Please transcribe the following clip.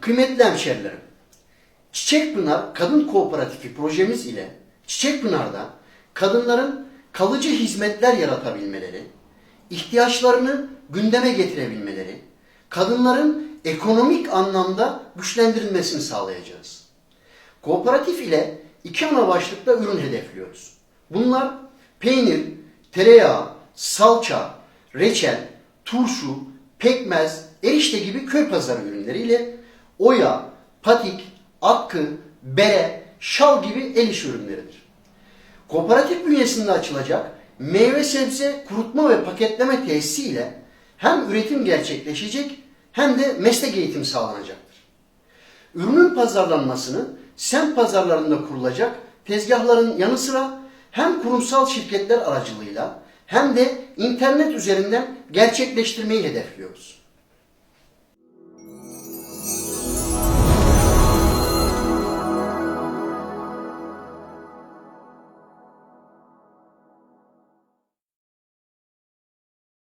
Kıymetli hemşerilerim, Çiçekpınar Kadın Kooperatifi projemiz ile Çiçekpınar'da kadınların kalıcı hizmetler yaratabilmeleri, ihtiyaçlarını gündeme getirebilmeleri, kadınların ekonomik anlamda güçlendirilmesini sağlayacağız. Kooperatif ile iki ana başlıkta ürün hedefliyoruz. Bunlar peynir, tereyağı, salça, reçel, turşu, pekmez, erişte gibi köy pazarı ürünleriyle oya, patik, akkı, bere, şal gibi el iş ürünleridir. Kooperatif bünyesinde açılacak meyve sebze kurutma ve paketleme tesisi ile hem üretim gerçekleşecek hem de meslek eğitimi sağlanacaktır. Ürünün pazarlanmasını semt pazarlarında kurulacak tezgahların yanı sıra hem kurumsal şirketler aracılığıyla hem de internet üzerinden gerçekleştirmeyi hedefliyoruz.